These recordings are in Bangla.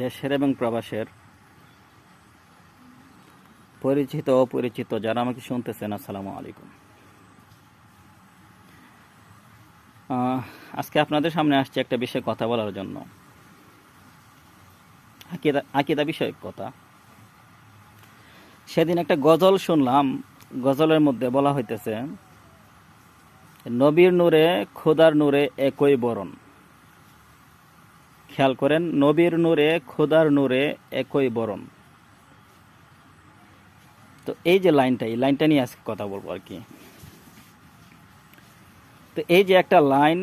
দেশের এবং প্রবাসের পরিচিত অপরিচিত যারা আমাকে শুনতেছেন, আসসালামু আলাইকুম। আজকে আপনাদের সামনে আসছে একটা বিষয়ে কথা বলার জন্য। আকিদা আকিদা বিষয়ক কথা। সেদিন একটা গজল শুনলাম, গজলের মধ্যে বলা হইতেছে, নবীর নূরে, খোদার নূরে একই বরণ। খেয়াল করেন, নবীর নূরে, খোদার নূরে একই বরণ। তো এই যে লাইনটা, এই লাইনটা নিয়ে আজকে কথা বলব আর কি। তো এই যে একটা লাইন,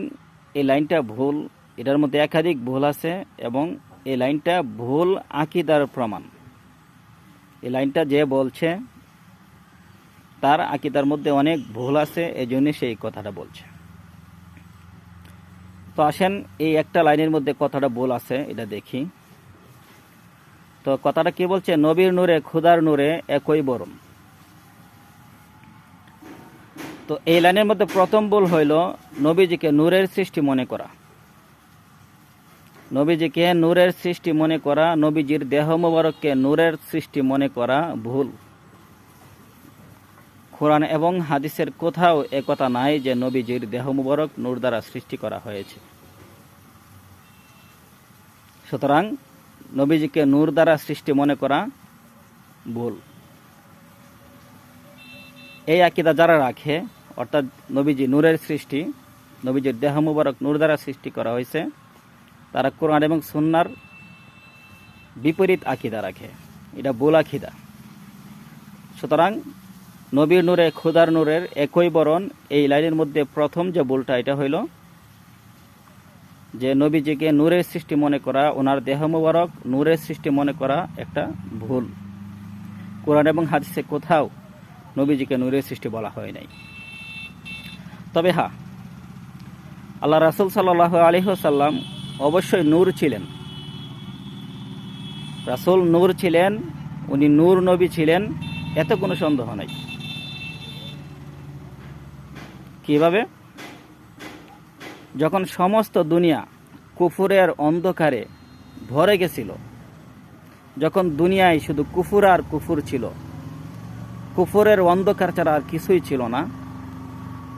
এই লাইনটা ভুল, এটার মধ্যে একাধিক ভুল আছে এবং এই লাইনটা ভুল আকিদার প্রমাণ। এই লাইনটা যে বলছে, তার আকিদার মধ্যে অনেক ভুল আছে এই জন্য সেই কথাটা বলছে। তো আসেন, এই একটা লাইনের মধ্যে কথাটা ভুল আছে, এটা দেখি। তো কথাটা কি বলছে? নবীর নূরে, খুদার নূরে একই বরণ। তো এই লাইনের মধ্যে প্রথম ভুল হইল নবীজিকে নূরের সৃষ্টি মনে করা। নবীজিকে নূরের সৃষ্টি মনে করা, নবীজির দেহ মোবারককে নূরের সৃষ্টি মনে করা ভুল। কোরআন এবং হাদিসের কোথাও একথা নাই যে নবীজির দেহ মুবারক নূর দ্বারা সৃষ্টি করা হয়েছে। সুতরাং নবীজিকে নূর দ্বারা সৃষ্টি মনে করা ভুল। এই আকিদা যারা রাখে, অর্থাৎ নবীজি নূরের সৃষ্টি, নবীজির দেহ মুবারক নূর দ্বারা সৃষ্টি করা হয়েছে, তারা কোরআন এবং সুন্নার বিপরীত আকিদা রাখে। এটা ভুল আকিদা। সুতরাং নবীর নূরে, খুদার নূরের একই বরণ। এই লাইনের মধ্যে প্রথম যে ভুলটা এটা হইল যে নবীজিকে নূরের সৃষ্টি মনে করা, ওনার দেহ মুবারক, নূরের সৃষ্টি মনে করা একটা ভুল। কোরআন এবং হাদিসে কোথাও নবীজিকে নূরের সৃষ্টি বলা হয় নাই। তবে হ্যাঁ আল্লাহ রাসুল সাল্লাহ আলহিহসাল্লাম অবশ্যই নূর ছিলেন। রাসুল নূর ছিলেন, উনি নূর নবী ছিলেন, এত কোনো সন্দেহ নাই। কীভাবে? যখন সমস্ত দুনিয়া কুফুরের অন্ধকারে ভরে গেছিল, যখন দুনিয়ায় শুধু কুফুর আর কুফুর ছিল, কুফুরের অন্ধকার ছাড়া আর কিছুই ছিল না,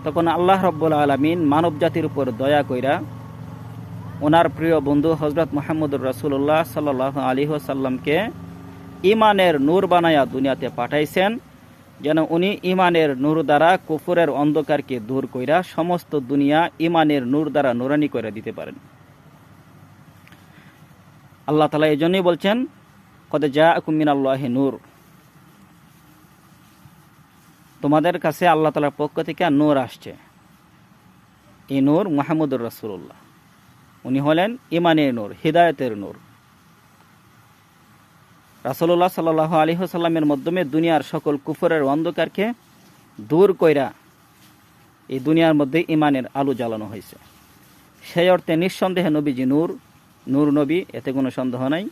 তখন আল্লাহ রব্বুল আলমিন মানব জাতির উপর দয়া কইরা ওনার প্রিয় বন্ধু হজরত মোহাম্মদুর রাসুল্লাহ সাল্লাহ আলী সাল্লামকে ইমানের নূর বানায়া দুনিয়াতে পাঠাইছেন। যেন উনি ইমানের নূর দ্বারা কুফুরের অন্ধকারকে দূর কইরা সমস্ত দুনিয়া ইমানের নূর দ্বারা নুরানি করে দিতে পারেন। আল্লাহ তালা এই জন্যই বলছেন, কদে যা কুমিন আল্লাহ নূর। তোমাদের কাছে আল্লাহ তালার পক্ষ থেকে নূর আসছে। এই নূর মাহমুদুর রাসুল্লাহ উনি হলেন ইমানের নূর, হৃদায়তের নূর। রাসলুল্লাহ সাল্লাহ আলিহাসাল্লামের মাধ্যমে দুনিয়ার সকল কুফরের অন্ধকারকে দূর কইরা এই দুনিয়ার মধ্যে ইমানের আলো জ্বালানো হয়েছে। সেই অর্থে নিঃসন্দেহে নবীজি নূর নূর নবী, এতে কোনো সন্দেহ নাই।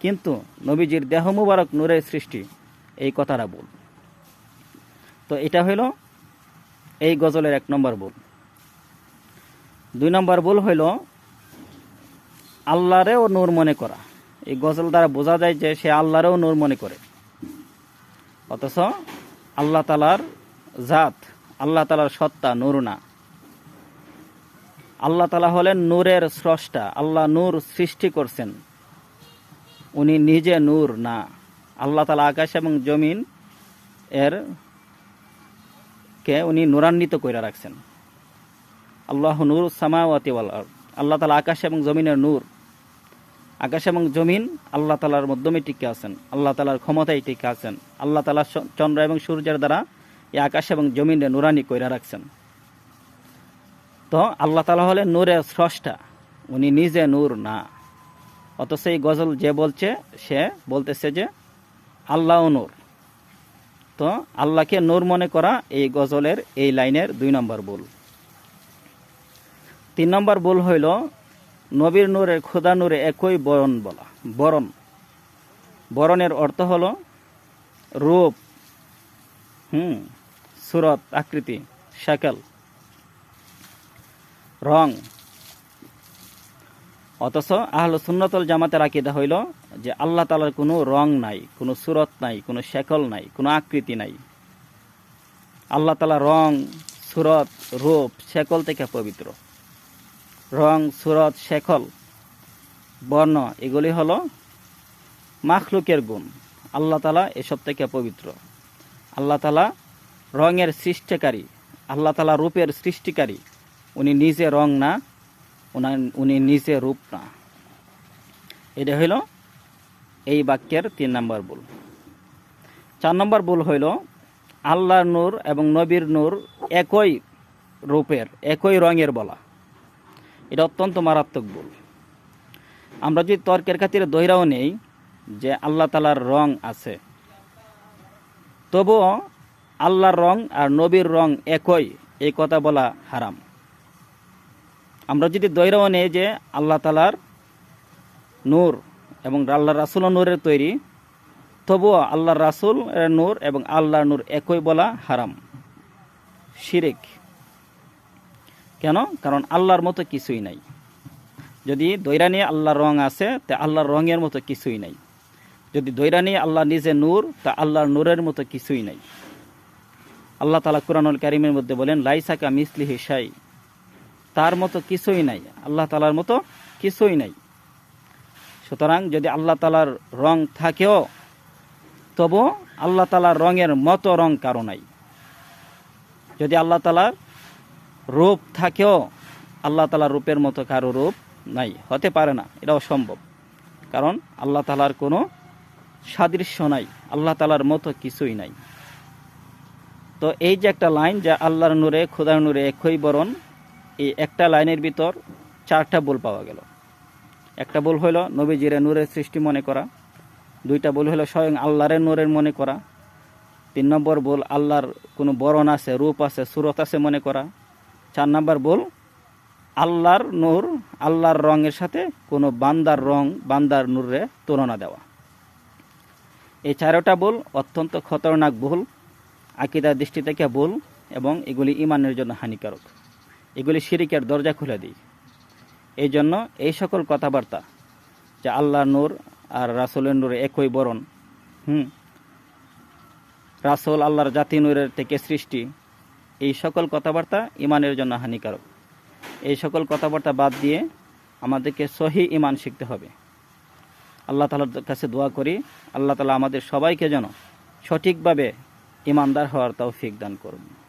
কিন্তু নবীজির দেহ মুবারক নূরের সৃষ্টি, এই কথাটা বল। তো এটা হইল এই গজলের এক নম্বর বল। দুই নম্বর বল হইল, আল্লাহরেও নূর মনে করা। এই গজল দ্বারা বোঝা যায় যে সে আল্লাহরেও নূর মনে করে। অথচ আল্লাহ তালার জাত, আল্লাহ তালার সত্তা নূর না। আল্লাহ তালা হলেন নূরের স্রষ্টা, আল্লাহ নূর সৃষ্টি করছেন। উনি নিজে নূর না। আল্লাহ তালা আকাশ এবং জমিন এর কে উনি নূরান্বিত করে রাখছেন। আল্লাহ নূর সামাওয়াতি। আল্লাহ তালা আকাশ এবং জমিনের নূর। আকাশ এবং জমিন, আল্লাহ তালার মাধ্যমে টিকে আছেন। আল্লাহ তালার ক্ষমতায় টিকে আছেন। আল্লাহ তালা চন্দ্র এবং সূর্যের দ্বারা এই আকাশ এবং জমিনে নুরানি কইরা রাখছেন। তো আল্লাহ তালা হলে নূরের স্রষ্টা। উনি নিজে নূর না। অথচ এই গজল যে বলছে, সে বলতেছে যে আল্লাহ নূর। তো আল্লাহকে নূর মনে করা এই গজলের এই লাইনের দুই নম্বর ভুল। তিন নম্বর ভুল হইল নবীর নূরের খোদা নূরে একই বরণ বলা, বরণ। বরণের অর্থ হলো রূপ, হুম, সুরত, আকৃতি, শাকেল, রং। অথচ আহল সুন্নতল জামাতের আকিদা হইল যে আল্লাহ তালার কোনো রং নাই, কোনো সুরত নাই, কোনো শেকল নাই, কোনো আকৃতি নাই। আল্লাহ তালা রং, সুরত, রূপ, শেকল থেকে পবিত্র। রং, সুরত শেকল বর্ণ, এগুলি হলো মাখলুকের গুণ। আল্লাহ তালা এসব থেকে পবিত্র। আল্লাহ তালা রঙের সৃষ্টিকারী, আল্লাহ তালা রূপের সৃষ্টিকারী। উনি নিজে রং না উনা- উনি নিজে রূপ না। এটা হইল এই বাক্যের তিন নম্বর ভুল। চার নম্বর ভুল হইল, আল্লাহর নূর এবং নবীর নূর একই রূপের, একই রঙের বলা। এটা অত্যন্ত মারাত্মক ভুল। আমরা যদি তর্কের খাতিরে দৈরাও নেই যে আল্লাহ তালার রং আছে, তবুও আল্লাহর রং আর নবীর রং একই, এই কথা বলা হারাম। আমরা যদি দৈরাও নেই যে আল্লাহ তালার নূর এবং আল্লাহ রাসুল নূরের তৈরি, তবুও আল্লাহ রাসুল নূর এবং আল্লাহর নূর একই বলা হারাম। শিরেক। কেন? কারণ আল্লাহর মতো কিছুই নাই। যদি দৈরানি আল্লাহর রং আছে, তা আল্লাহর রঙের মতো কিছুই নাই। যদি দৈরানি আল্লাহ নিজে নূর, তা আল্লাহর নূরের মতো কিছুই নাই। আল্লাহ তালা কুরআনুল কারিমের মধ্যে বলেন লাইসাকা মিসলি হিসাই তার মতো কিছুই নাই। আল্লাহ তালার মতো কিছুই নাই। সুতরাং যদি আল্লাহ তালার রং থাকেও তবু আল্লাহ তালার রঙের মতো রং কারও নাই। যদি আল্লাহ তালার রূপ থাকেও আল্লাহ তালার রূপের মতো কারও রূপ নাই। হতে পারে না এটা অসম্ভব কারণ আল্লাহ তালার কোনো সাদৃশ্য নাই, আল্লাহ তালার মতো কিছুই নাই। তো এই যে একটা লাইন যা আল্লাহর নূরে, খোদার নূরে একই বরণ, এই একটা লাইনের ভিতর চারটা ভুল পাওয়া গেল। একটা ভুল হইল নবীজিরে নূরের সৃষ্টি মনে করা, দুইটা ভুল হলো স্বয়ং আল্লাহরের নূরের মনে করা, তিন নম্বর ভুল আল্লাহর কোনো বরণ আছে, রূপ আছে, সুরত আছে মনে করা চার নম্বর ভুল আল্লাহর নূর, আল্লাহর রঙের সাথে কোনো বান্দার রং, বান্দার নূরে তুলনা দেওয়া। এই চারোটা ভুল অত্যন্ত খতরনাক ভুল আকিদার দৃষ্টি থেকে ভুল এবং এগুলি ইমানের জন্য হানিকারক। এগুলি শিরিকের দরজা খুলে দিই এই জন্য এই সকল কথাবার্তা যে আল্লাহর নূর আর রাসুলের নূরে একই বরণ, হুম, রাসুল আল্লাহর জাতি নূরের থেকে সৃষ্টি এই সকল কথাবার্তা ইমানের জন্য হানিকারক। এই সকল কথাবার্তা বাদ দিয়ে আমাদেরকে সহি ইমান শিখতে হবে। আল্লাহ তালার কাছে দোয়া করি, আল্লাহ তালা আমাদের সবাইকে যেন সঠিকভাবে ইমানদার হওয়ার তাও ফিক দান করুন।